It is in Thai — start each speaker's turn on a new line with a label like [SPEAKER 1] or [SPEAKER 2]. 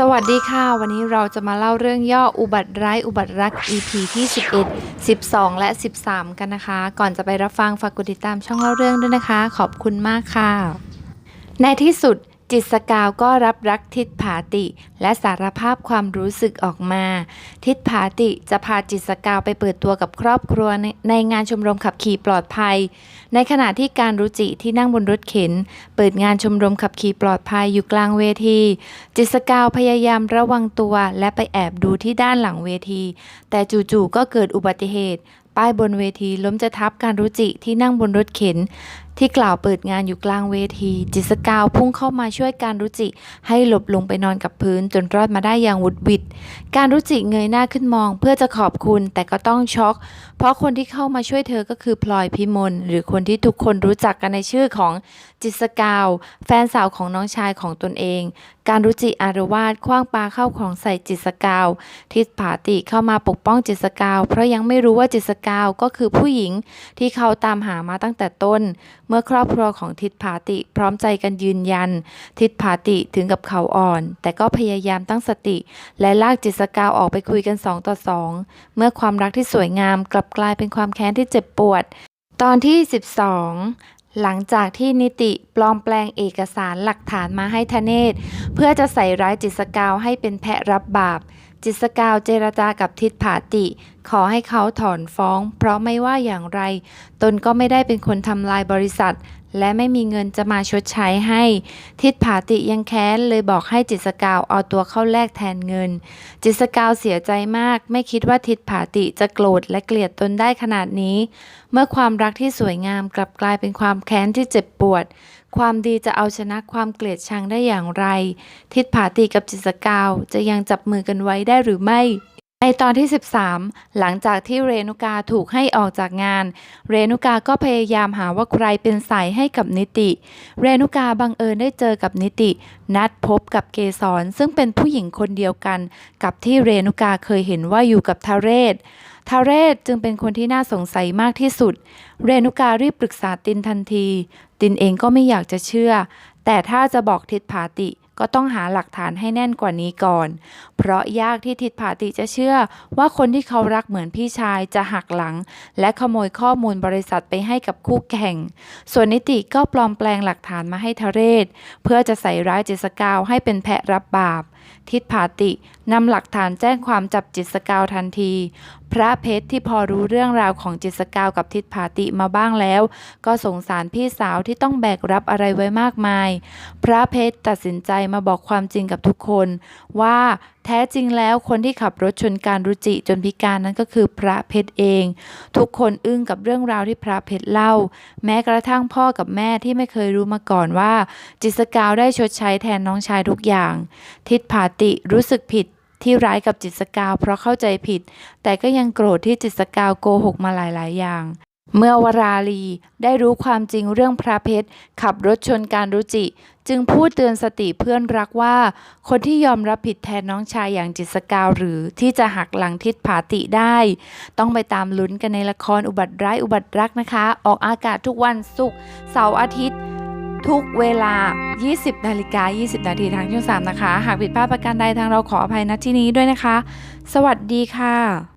[SPEAKER 1] สวัสดีค่ะ วันนี้เราจะมาเล่าเรื่องย่ออุบัติร้ายอุบัติรัก EP ที่ 11 12 และ 13 กันนะคะ ก่อนจะไปรับฟังฝากกดติดตามช่องเล่าเรื่องด้วยนะคะ ขอบคุณมากค่ะ ในที่สุด จิตสกาวก็รับรักทิศผาติ และสารภาพความรู้สึกออกมา ทิศผาติจะพาจิตสกาวไปเปิดตัวกับครอบครัวในในงานชมรมขับขี่ปลอดภัย ในขณะที่การรุจิที่นั่งบนรถเข็น เปิดงานชมรมขับขี่ปลอดภัยอยู่กลางเวที จิตสกาวพยายามระวังตัวและไปแอบดูที่ด้านหลังเวที แต่จู่ๆก็เกิดอุบัติเหตุ ป้ายบนเวทีล้มจะทับการรุจิที่นั่งบนรถเข็น ที่กล่าวเปิดงานอยู่กลางเวที จิสกาวพุ่งเข้ามาช่วยการรุจิ ให้หลบลงไปนอนกับพื้นจนรอดมาได้อย่างวุดวิดการรุจิเงยหน้าขึ้นมอง เพื่อจะขอบคุณแต่ก็ต้องช็อก เพราะคนที่เข้ามาช่วยเธอก็คือพลอยพิมลหรือคนที่ทุกคนรู้จักกันในชื่อของจิสกาว แฟนสาวของน้องชายของตนเอง การรุจิอารวาสคว้างปลาเข้าของใส่จิสกาวทิศผาติเข้ามาปกป้องจิสกาว เพราะยังไม่รู้ว่าจิสกาวก็คือผู้หญิงที่เขาตามหามาตั้งแต่ต้นเมื่อครอบครัวของทิศผาติพร้อมใจกันยืนยัน ทิศผาติถึงกับเขาอ่อน แต่ก็พยายามตั้งสติ และลากจิตสกาวออกไปคุยกันสองต่อสองเมื่อความรักที่สวยงามกลับกลายเป็นความแค้นที่เจ็บปวด ตอนที่ 12หลังจากที่นิติปลอมแปลงเอกสารหลักฐานมาให้ทเนศ เพื่อจะใส่ร้ายจิตสกาวให้เป็นแพะรับบาป จิตสกาวเจรจากับทิดผาติ ขอให้เขาถอนฟ้อง เพราะไม่ว่าอย่างไร ตนก็ไม่ได้เป็นคนทำลายบริษัท และไม่มีเงินจะมาชดใช้ให้ ทิศผาติยังแค้นเลยบอกให้จิตสกาวเอาตัวเข้าแลกแทนเงิน จิตสกาวเสียใจมาก ไม่คิดว่าทิศผาติจะโกรธและเกลียดตนได้ขนาดนี้ เมื่อความรักที่สวยงามกลับกลายเป็นความแค้นที่เจ็บปวด ความดีจะเอาชนะความเกลียดชังได้อย่างไร ทิศผาติกับจิตสกาวจะยังจับมือกันไว้ได้หรือไม่ ในตอนที่ 13 หลังจากที่เรนุกาถูกให้ออกจากงาน เรนุกาก็พยายามหาว่าใครเป็นสายให้กับนิติ เรนุกาบังเอิญได้เจอกับนิติ นัดพบกับเกสรซึ่งเป็นผู้หญิงคนเดียวกัน กับที่เรนุกาเคยเห็นว่าอยู่กับทาเรศทาเรศจึงเป็นคนที่น่าสงสัยมากที่สุด เรนุการีบปรึกษาตินทันที ตินเองก็ไม่อยากจะเชื่อ แต่ถ้าจะบอกทิศผาติ ก็ต้องหาหลักฐานให้แน่นกว่านี้ก่อน เพราะยากที่ทิดผาติจะเชื่อว่าคนที่เขารักเหมือนพี่ชายจะหักหลัง และขโมยข้อมูลบริษัทไปให้กับคู่แข่ง ส่วนนิติก็ปลอมแปลงหลักฐานมาให้ทะเรศ เพื่อจะใส่ร้ายเจสกาวให้เป็นแพะรับบาป ทิศผาตินำหลักฐานแจ้งความจับจิตสกาวทันที พระเพชรที่พอรู้เรื่องราวของจิตสกาวกับทิศผาติมาบ้างแล้ว ก็สงสารพี่สาวที่ต้องแบกรับอะไรไว้มากมาย พระเพชรตัดสินใจมาบอกความจริงกับทุกคน ว่าแท้จริงแล้วคนที่ขับรถชนการรุจิจนพิการนั้นก็คือพระเพชรเอง ทุกคนอึ้งกับเรื่องราวที่พระเพชรเล่า แม้กระทั่งพ่อกับแม่ที่ไม่เคยรู้มาก่อนว่า จิตสกาวได้ชดใช้แทนน้องชายทุกอย่าง ทิศผาติรู้สึกผิดที่ร้ายกับจิตสกาวเพราะเข้าใจผิด แต่ก็ยังโกรธที่จิตสกาวโกหกมาหลาย ๆ อย่าง เมื่อวราลีได้รู้ความจริงเรื่องพระเพชรขับรถชนการรุจิ จึงพูดเตือนสติเพื่อนรักว่า คนที่ยอมรับผิดแทนน้องชายอย่างจิตสกาวหรือที่จะหักหลังทิศผาติได้ ต้องไปตามลุ้นกันในละครอุบัติร้ายอุบัติรักนะคะ ออกอากาศทุกวันศุกร์เสาร์อาทิตย์ ทุกเวลา 20 นาฬิกา 20 นาทีทางช่อง3นะคะ หากผิดพลาดประการใดทางเราขออภัยณที่นี้ด้วยนะคะ สวัสดีค่ะ